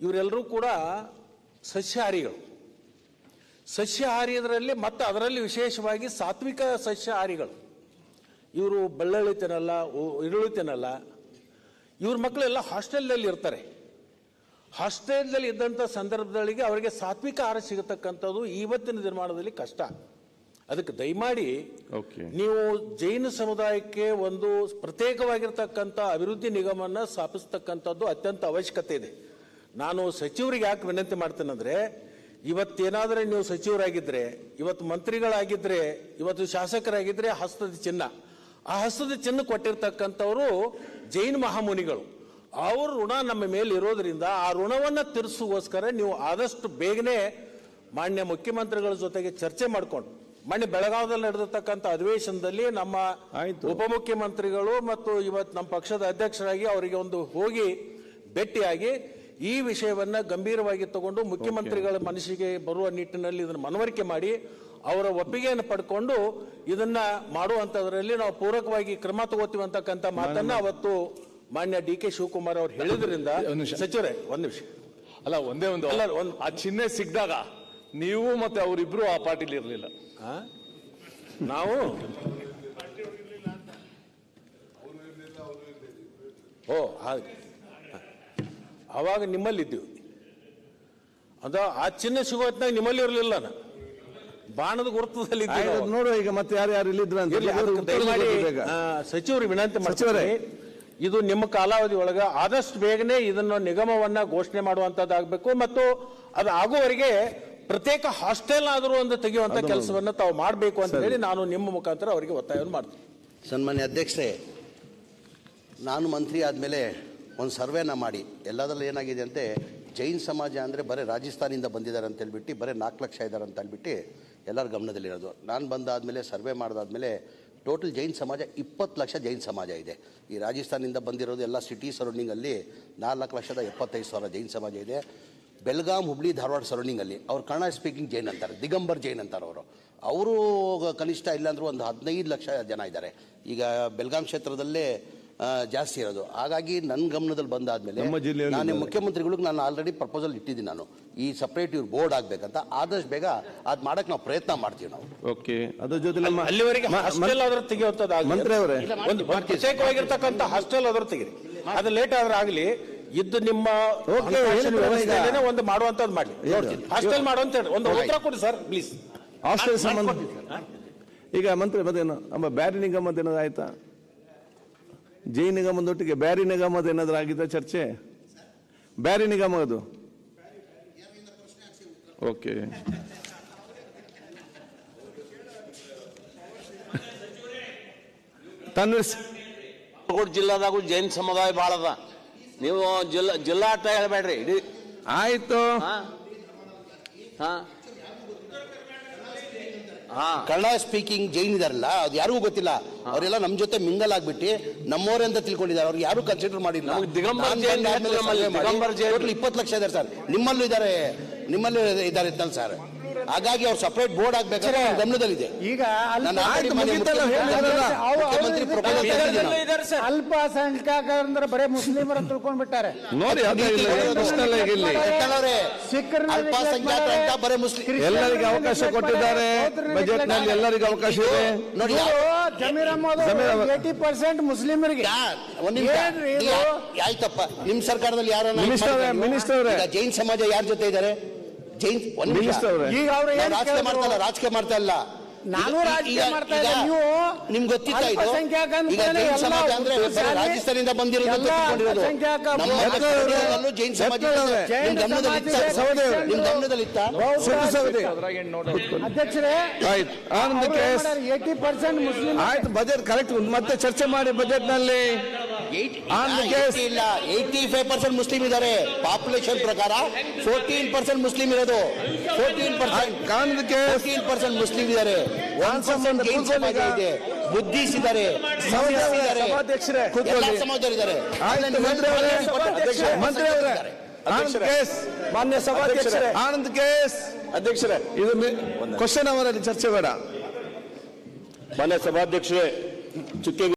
ಇವರೆಲ್ಲರೂ ಕೂಡ ಸಸ್ಯಹಾರಿಗಳು. ಸಸ್ಯಾಹಾರಿಯದರಲ್ಲಿ ಮತ್ತು ಅದರಲ್ಲಿ ವಿಶೇಷವಾಗಿ ಸಾತ್ವಿಕ ಸಸ್ಯಹಾರಿಗಳು. ಇವರು ಬೆಳ್ಳುಳ್ಳಿ ತಿನ್ನಲ್ಲ ಈರುಳ್ಳಿ ತಿನ್ನಲ್ಲ. ಇವ್ರ ಮಕ್ಕಳೆಲ್ಲ ಹಾಸ್ಟೆಲ್ನಲ್ಲಿ ಇರ್ತಾರೆ. ಹಾಸ್ಟೆಲ್ನಲ್ಲಿ ಇದ್ದಂಥ ಸಂದರ್ಭದಲ್ಲಿ ಅವರಿಗೆ ಸಾತ್ವಿಕ ಆಹಾರ ಸಿಗತಕ್ಕಂಥದ್ದು ಇವತ್ತಿನ ನಿರ್ಮಾಣದಲ್ಲಿ ಕಷ್ಟ. ಅದಕ್ಕೆ ದಯಮಾಡಿ ಓಕೆ. ನೀವು ಜೈನ ಸಮುದಾಯಕ್ಕೆ ಒಂದು ಪ್ರತ್ಯೇಕವಾಗಿರ್ತಕ್ಕಂಥ ಅಭಿವೃದ್ಧಿ ನಿಗಮವನ್ನು ಸ್ಥಾಪಿಸ್ತಕ್ಕಂಥದ್ದು ಅತ್ಯಂತ ಅವಶ್ಯಕತೆ ಇದೆ. ನಾನು ಸಚಿವರಿಗೆ ಯಾಕೆ ವಿನಂತಿ ಮಾಡ್ತೇನೆಂದ್ರೆ ಇವತ್ತೇನಾದರೂ ನೀವು ಸಚಿವರಾಗಿದ್ದರೆ ಇವತ್ತು ಮಂತ್ರಿಗಳಾಗಿದ್ದರೆ ಇವತ್ತು ಶಾಸಕರಾಗಿದ್ದರೆ ಹಸ್ತದ ಚಿನ್ನ ಆ ಹಸ್ತದ ಚಿನ್ನ ಕೊಟ್ಟಿರ್ತಕ್ಕಂಥವರು ಜೈನ್ ಮಹಾಮುನಿಗಳು ಅವ್ರ ಋಣ ನಮ್ಮ ಮೇಲೆ ಇರೋದರಿಂದ ಆ ಋಣವನ್ನು ತೀರಿಸುವೋಸ್ಕರ ನೀವು ಆದಷ್ಟು ಬೇಗನೆ ಮಾನ್ಯ ಮುಖ್ಯಮಂತ್ರಿಗಳ ಜೊತೆಗೆ ಚರ್ಚೆ ಮಾಡಿಕೊಂಡು ಮಾನ್ಯ ಬೆಳಗಾವದಲ್ಲಿ ನಡೆದಿರ್ತಕ್ಕಂಥ ಅಧಿವೇಶನದಲ್ಲಿ ನಮ್ಮ. ಉಪಮುಖ್ಯಮಂತ್ರಿಗಳು ಮತ್ತು ಇವತ್ತು ನಮ್ಮ ಪಕ್ಷದ ಅಧ್ಯಕ್ಷರಾಗಿ ಅವರಿಗೆ ಒಂದು ಹೋಗಿ ಭೇಟಿಯಾಗಿ ಈ ವಿಷಯವನ್ನ ಗಂಭೀರವಾಗಿ ತಗೊಂಡು ಮುಖ್ಯಮಂತ್ರಿಗಳ ಮನಸ್ಸಿಗೆ ಬರುವ ನಿಟ್ಟಿನಲ್ಲಿ ಇದನ್ನು ಮನವರಿಕೆ ಮಾಡಿ ಅವರ ಒಪ್ಪಿಗೆಯನ್ನು ಪಡ್ಕೊಂಡು ಇದನ್ನ ಮಾಡುವಂತದ್ರಲ್ಲಿ ನಾವು ಪೂರಕವಾಗಿ ಕ್ರಮ ತಗೋತೀವಿ ಅಂತಕ್ಕಂಥ ಮಾತನ್ನ ಅವತ್ತು ಮಾನ್ಯ ಡಿ ಕೆ ಶಿವಕುಮಾರ್ ಅವರು ಹೇಳಿದ್ರಿಂದ ಒಂದ್ ನಿಮಿಷ. ಸಚಿವರೇ ಒಂದ್ ನಿಮಿಷ. ಅಲ್ಲ ಒಂದೇ ಒಂದು. ಅಲ್ಲ, ಒಂದು ಆ ಚಿಹ್ನೆ ಸಿಕ್ಕಿದಾಗ ನೀವು ಮತ್ತೆ ಅವರಿಬ್ರು ಆ ಪಾರ್ಟಿಲಿ ಇರಲಿಲ್ಲ? ನಾವು? ಓ ಹಾಗೆ. ಅವಾಗ ನಿಮ್ಮಲ್ಲಿದ್ದೀವಿ. ಅದ ಆ ಚಿನ್ನ ಸಿಗೋ ಹೊತ್ನಾಗ ನಿಮ್ಮಲ್ಲಿ ಇರಲಿಲ್ಲ ನಾ ಬಾಣದ ಗುರುತದಲ್ಲಿ ನೋಡುವ ಈಗ ಮತ್ತೆ ಯಾರು ಯಾರು ಇಲ್ಲಿದ್ರು ಅಂತ. ಸಚಿವರು ವಿನಂತಿ. ಮಾಡ್ತಾರೆ ಇದು ನಿಮ್ಮ ಕಾಲಾವಧಿ ಒಳಗ ಆದಷ್ಟು ಬೇಗನೆ ಇದನ್ನು ನಿಗಮವನ್ನ ಘೋಷಣೆ ಮಾಡುವಂತದ್ದಾಗಬೇಕು ಮತ್ತು ಅದು ಆಗುವವರೆಗೆ ಪ್ರತ್ಯೇಕ ಹಾಸ್ಟೆಲ್ ಆದರೂ ಒಂದು ತೆಗೆಯುವಂತ ಕೆಲಸವನ್ನ ತಾವು ಮಾಡಬೇಕು ಅಂತ ಹೇಳಿ ನಾನು ನಿಮ್ಮ ಮುಖಾಂತರ ಅವರಿಗೆ ಒತ್ತಾಯವನ್ನು ಮಾಡ್ತೀನಿ. ಸನ್ಮಾನ್ಯ ಅಧ್ಯಕ್ಷರೇ ನಾನು ಮಂತ್ರಿ ಆದಮೇಲೆ ಒಂದು ಸರ್ವೇನ ಮಾಡಿ. ಎಲ್ಲದರಲ್ಲಿ ಏನಾಗಿದೆ ಅಂತೆ, ಜೈನ್ ಸಮಾಜ ಅಂದರೆ ಬರೀ ರಾಜಸ್ಥಾನಿಂದ ಬಂದಿದ್ದಾರೆ ಅಂತ ಹೇಳ್ಬಿಟ್ಟು, ಬರೀ ನಾಲ್ಕು ಲಕ್ಷ ಇದ್ದಾರೆ ಅಂತ ಹೇಳ್ಬಿಟ್ಟು ಎಲ್ಲರ ಗಮನದಲ್ಲಿರೋದು ನಾನು ಬಂದಾದಮೇಲೆ, ಸರ್ವೆ ಮಾಡಿದಾದ್ಮೇಲೆ ಟೋಟಲ್ ಜೈನ್ ಸಮಾಜ ಇಪ್ಪತ್ತು ಲಕ್ಷ ಜೈನ್ ಸಮಾಜ ಇದೆ. ಈ ರಾಜಸ್ಥಾನಿಂದ ಬಂದಿರೋದು ಎಲ್ಲ ಸಿಟಿ ಸರೌಂಡಿಂಗಲ್ಲಿ ನಾಲ್ಕು ಲಕ್ಷದ ಎಪ್ಪತ್ತೈದು ಸಾವಿರ ಜೈನ್ ಸಮಾಜ ಇದೆ. ಬೆಳಗಾಂ, ಹುಬ್ಳಿ, ಧಾರವಾಡ ಸರೌಂಡಿಂಗಲ್ಲಿ ಅವ್ರು ಕನ್ನಡ ಸ್ಪೀಕಿಂಗ್ ಜೈನ್ ಅಂತಾರೆ, ದಿಗಂಬರ್ ಜೈನ್ ಅಂತಾರೆ ಅವರು. ಅವರು ಕನಿಷ್ಠ ಇಲ್ಲಾಂದ್ರೂ ಒಂದು ಹದಿನೈದು ಲಕ್ಷ ಜನ ಇದ್ದಾರೆ. ಈಗ ಬೆಳಗಾಂ ಕ್ಷೇತ್ರದಲ್ಲೇ ಜಾಸ್ತಿ ಇರೋದು. ಹಾಗಾಗಿ ನನ್ನ ಗಮನದಲ್ಲಿ ಬಂದಾದ್ಮೇಲೆ ನಾನು ಮುಖ್ಯಮಂತ್ರಿಗಳು ಮುಖ್ಯಮಂತ್ರಿಗಳಿಗೆ ನಾನು ಆಲ್ರೆಡಿ ಪ್ರಪೋಸಲ್ ಇಟ್ಟಿದ್ದೀನಿ ನಾನು. ಈ ಸಪ್ರೇಟ್ ಇವ್ರು ಬೋರ್ಡ್ ಆಗ್ಬೇಕಂತ ಆದಷ್ಟು ಬೇಗ ಅದ್ ಮಾಡಕ್ ನಾವು ಪ್ರಯತ್ನ ಮಾಡ್ತೀವಿ ನಾವು. ಓಕೆ. ಅದ್ರ ಜೊತೆ ನಮ್ಮ ಅಲ್ಲಿವರೆಗೆ ಹಾಸ್ಟೆಲ್ ಆದ್ರೂ ತೆಗೆಯುವಂತದ್ದು ಮಂತ್ರಿ ಅವರೇ. ಒಂದು ಪ್ರತ್ಯೇಕವಾಗಿರ್ತಕ್ಕಂಥ ಹಾಸ್ಟೆಲ್ ಆದ್ರೂ ತೆಗಿರಿ. ಅದು ಲೇಟ್ ಆದ್ರೆ ಆಗಲಿ ಇದ್ದು ನಿಮ್ಮ? ಒಂದು ಮಾಡುವಂತದ್ದು ಮಾಡಿ? ಹಾಸ್ಟೆಲ್ ಮಾಡುವಂತ ಹೇಳಿ. ಒಂದು ಉತ್ತರ ಕೊಡಿ ಸರ್ ಪ್ಲೀಸ್ ಹಾಸ್ಟೆಲ್ ಸಂಬಂಧ ಈಗ ಮಂತ್ರಿ ಮತ್ತೇನು? ನಮ್ಮ ಬ್ಯಾರಿ ಅಂತ ಏನಾದ್ರು ಆಯ್ತಾ? ಜೈ ನಿಗಮದೊಟ್ಟಿಗೆ ಬ್ಯಾರಿ ನಿಗಮದ ಏನಾದರೂ ಆಗಿದ್ದ ಚರ್ಚೆ? ಬ್ಯಾರಿ ನಿಗಮ ಅದು? ಓಕೆ. ತನ್ವೀರ್ ಸ- ಬಾಗಲಕೋಟೆ ಜಿಲ್ಲಾದಾಗೂ ಜೈನ್ ಸಮುದಾಯ ಭಾಳ ಅದ ನೀವು ಜಿಲ್ಲಾ ಜಿಲ್ಲಾ ಅಟ್ಟ ಹೇಳ್ಬೇಡ್ರಿ. ಇಡೀ ಆಯ್ತು. ಹಾ. ಕನ್ನಡ ಸ್ಪೀಕಿಂಗ್ ಜೈನ್ ಇದಾರಲ್ಲ ಅದು ಯಾರಿಗೂ ಗೊತ್ತಿಲ್ಲ. ಅವರೆಲ್ಲ ನಮ್ಮ ಜೊತೆ ಮಿಂಗಲ್ ಆಗ್ಬಿಟ್ಟು ನಮ್ಮವರೇ ಅಂತ ತಿಳ್ಕೊಂಡಿದ್ದಾರೆ. ಅವ್ರು ಯಾರು ಕನ್ಸಿಡರ್ ಮಾಡಿಲ್ಲ. ಇಪ್ಪತ್ತು ಲಕ್ಷ ಇದಾರೆ ಸರ್. ನಿಮ್ಮಲ್ಲೂ ಇದ್ದಾರೆ ನಿಮ್ಮಲ್ಲೂ ಇದ್ದಾರೆ ಇದ್ದಲ್ಲ ಸರ್. ಹಾಗಾಗಿ ಅವ್ರು ಸಪರೇಟ್ ಬೋರ್ಡ್ ಆಗ್ಬೇಕಾದ್ರೆ ಗಮನದಲ್ಲಿದೆ. ಈಗ ಅಲ್ಪ- ನಾನು already ಆಯ್ತು, ಮಾನ್ಯ ಮುಗೀತಲ್ಲ, ಮುಖ್ಯಮಂತ್ರಿ- ಹೇಳಿದ್ರಲ್ಲ. ಅವು- ಅವು ಮುಖ್ಯಮಂತ್ರಿ ಇದಕ್ಕೆ ಪ್ರಪೋಸಲ್ ತಂದಿದ್ದೀನಿ ನಾನು. ಅಲ್ಪಸಂಖ್ಯಾತರಂದ್ರೆ ಬರೇ ಮುಸ್ಲಿಮರ ತಿಳ್ಕೊಂಡ್ ಬಿಟ್ಟಾರೆ ನೋಡಿ ಅಲ್ಪಸಂಖ್ಯಾತ ಅಂತ ಬರೇ ಮುಸ್ಲಿಂ ಎಲ್ಲರಿಗೆ ಅವಕಾಶ ಕೊಟ್ಟಿದ್ದಾರೆ. ಬಜೆಟ್ನಲ್ಲಿ ಎಲ್ಲರಿಗೂ ಅವಕಾಶ ಇದೆ. ನೋಡಿ ಜಮೀರ್ ಅಹ್ಮದ್. ಏಟಿ ಪರ್ಸೆಂಟ್ ಮುಸ್ಲಿಮರಿಗೆ? ಆಯ್ತಪ್ಪ ನಿಮ್ ಸರ್ಕಾರದಲ್ಲಿ ಯಾರ ಮಿನಿಸ್ಟರ್ ಜೈನ್ ಸಮಾಜ ಯಾರ ಜೊತೆ ಇದ್ದಾರೆ ಜೈನ್. ಈಗ ಅವ್ರು ರಾಜಕೀಯ? ಮಾಡ್ತಾ ಇಲ್ಲ ರಾಜಕೀಯ ಮಾಡ್ತಾ ಇಲ್ಲ ನಾನು ರಾಜಕೀಯ ಮಾಡ್ತಾ ಇದ್ದೆ. ನೀವು ನಿಮ್ಗೆ ಗೊತ್ತಿತ್ತ ಇದು? ಅಲ್ಪಸಂಖ್ಯಾತ ಈಗ ಜೈನ್ ಎಲ್ಲ ಸಮಾಜ ಅಂದ್ರೆ ಉರ್ದು ಬರೀ ಶಾಲೆ, ರಾಜಸ್ಥಾನದಿಂದ ಬಂದಿರೋದು ಅಂತ ಎಲ್ಲ ಅಲ್ಪಸಂಖ್ಯಾತ ನಮ್ಮ ಬಹು- ಜೈನ್ ಸಮಾಜ ಇದೆ. ಜೈನ ನಿಮ್ ಗಮನದಲ್ಲಿ ಇತ್ತ? ಸಮಾಜ ಇದೆ, ನಿಮ್ ಗಮನದಲ್ಲಿ ಇತ್ತ ಸರಿ, ಸರಿ. ಅಧ್ಯಕ್ಷರೇ ಆಯ್ತು. Anand case eighty percent Muslim ಆಯ್ತು ಬಜೆಟ್ ಕರೆಕ್ಟ್ ಮತ್ತೆ ಚರ್ಚೆ ಮಾಡಿ ಬಜೆಟ್ನಲ್ಲಿ. ಇಲ್ಲ ಏಯ್ಟಿ ಫೈವ್ ಪರ್ಸೆಂಟ್ ಮುಸ್ಲಿಂ ಇದ್ದಾರೆ. ಪಾಪ್ಯುಲೇಷನ್ ಪ್ರಕಾರ ಫೋರ್ಟೀನ್ ಪರ್ಸೆಂಟ್ ಮುಸ್ಲಿಂ ಇರೋದು. ಫೋರ್ಟೀನ್ ಪರ್ಸೆಂಟ್ ಪರ್ಸೆಂಟ್ ಮುಸ್ಲಿಂ ಇದ್ದಾರೆ. ಒನ್ ಪರ್ಸೆಂಟ್ ಸಮಾಜ ಇದೆ. ಬುದ್ಧಿಸ್ ಇದ್ದಾರೆ. ಸಮಾಜ- ಮಂತ್ರಿ ಅವರೇ. ಮಂತ್ರಿ ಅವರೇ. ಆನಂದ್ ಕೇಸ್ ಮಾನ್ಯ ಸಭಾಧ್ಯಕ್ಷರೇ. ಆನಂದ್ ಕೇಸ್ ಅಧ್ಯಕ್ಷರೇ. ಇದು ಕ್ವಶನ್ ಅವರಲ್ಲಿ ಚರ್ಚೆ ಬೇಡ. ಮಾನ್ಯ ಸಭಾಧ್ಯಕ್ಷರೇ ಚುಕ್ಕೆ